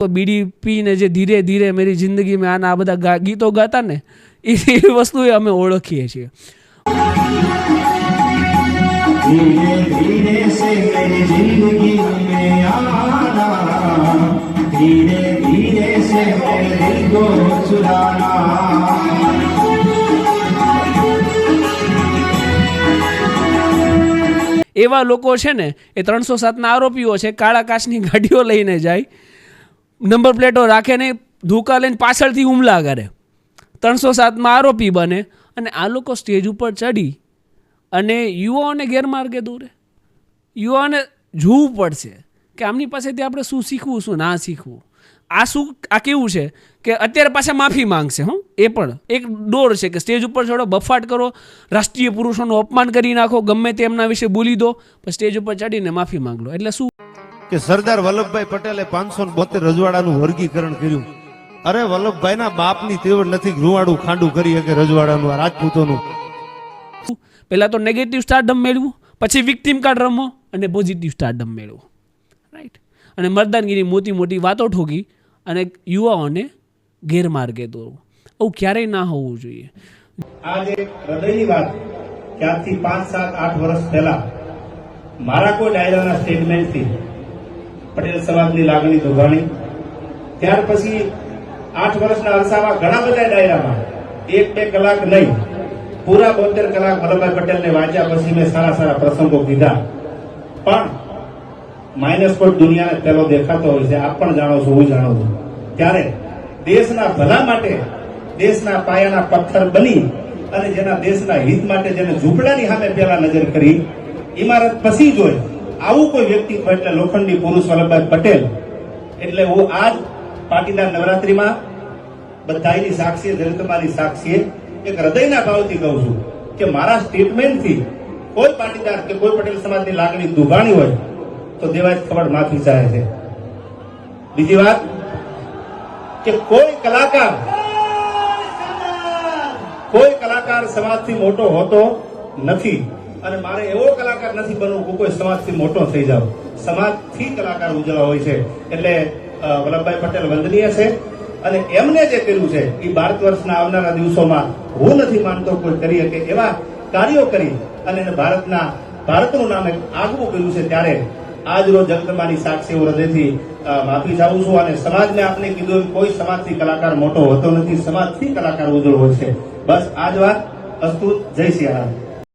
તો બીડી પીને જે ધીરે ધીરે મારી જિંદગી મેં આના આ બધા ગીતો ગાતા ને એ વસ્તુ અમે ઓળખીએ છીએ. એવા લોકો છે ને એ ત્રણસો સાતના આરોપીઓ છે કાળા કાચની ગાડીઓ લઈને જાય નંબર પ્લેટો રાખે નહીં, ધોકા લઈને પાછળથી હુમલા કરે. ત્રણસો સાતમાં આરોપી બને અને આ લોકો સ્ટેજ ઉપર ચડી અને યુવાઓને ગેરમાર્ગે દોરે. યુવાઓને જોવું પડશે કે આમની પાસેથી આપણે શું શીખવું, શું ના શીખવું. આ શું, આ કેવું છે કે અત્યારે પાછા માફી માંગશે, હં. એ પણ એક દોર છે કે સ્ટેજ ઉપર ચડો, બફાટ કરો, રાષ્ટ્રીય પુરુષોનું અપમાન કરી નાખો, ગમે તે એમના વિશે બોલી દો, પણ સ્ટેજ ઉપર ચડીને માફી માંગ લો એટલે શું કે સરદાર વલ્લભભાઈ પટેલે પાંચસો બોતેર રજવાડાનું વર્ગીકરણ કર્યું. અરે વલ્લભભાઈના બાપની તેવડ નથી રૂવાડું ખાંડું કરી શકે રજવાડાનું આ રાજપૂતોનું. પહેલાં તો નેગેટિવ સ્ટારડમ મેળવું પછી વિક્ટિમ કાર્ડ રમો અને પોઝિટિવ સ્ટારડમ મેળવો. રાઈટ અને મરદાનગીરી મોટી મોટી વાતો ઠોકી અને યુવાઓને ગેરમાર્ગે દોરવું. આવું ક્યારેય ના હોવું જોઈએ. આજે હૃદયની વાત કે આજથી પાંચ સાત આઠ વર્ષ પહેલા મારા કોઈ ડાયરાના સ્ટેટમેન્ટથી પટેલ સમાજની લાગણી દુભાણી. ત્યાર પછી આઠ વર્ષના અરસામાં ઘણા બધા ડાયરામાં એક બે કલાક નહીં, પૂરા બોતેર કલાક વલ્લભભાઈ પટેલને વાંચ્યા પછી મેં સારા સારા પ્રસંગો કીધા. પણ માઇનસ પોઈન્ટ દુનિયાને પેલો દેખાતો હોય છે, આપ પણ જાણો છો, હું જાણું છું. ત્યારે દેશના ભલા માટે, દેશના પાયાના પથ્થર બની અને જેના દેશના હિત માટે જેને ઝૂંપડાની સામે પેલા નજર કરી ઇમારત પછી જોઈ આવું કોઈ વ્યક્તિત્વ એટલે લોખંડી પુરુષ વલ્લભભાઈ પટેલ, એટલે હું આજ પાટીદાર નવરાત્રીમાં બધાની સાક્ષીએ દલિતમાની સાક્ષીએ એક હૃદયના ભાવથી કહું છું કે મારા સ્ટેટમેન્ટથી કોઈ પાટીદાર કે કોઈ પટેલ સમાજની લાગણી દુભાણી હોય તો દેવાજ ખબર માફી ચાહે છે. બીજી વાત કે કોઈ કલાકાર કોઈ કલાકાર સમાજથી મોટો હોતો નથી. અને મારે એવો કલાકાર નથી બનવું કે કોઈ સમાજથી મોટો થઈ જાવ સમાજથી કલાકાર ઉજળા હોય છે. એટલે વલ્લભભાઈ પટેલ વંદનીય છે. અને એમને જે કર્યું છે, એ ભારત વર્ષના આવનારા દિવસોમાં હું નથી માનતો કોઈ કરી શકે એવા કાર્યો કરી અને ભારતના, ભારતનું નામ એક આગવું કર્યું છે ત્યારે આજ રોજ જગતમાની સાક્ષી હું હૃદયથી માફી ચાહું છું અને સમાજને આપણે કીધું કોઈ સમાજથી કલાકાર મોટો હોતો નથી. સમાજથી કલાકાર ઉજળો હોય છે. બસ આ જ વાત અસ્તુ. જય સિયારામ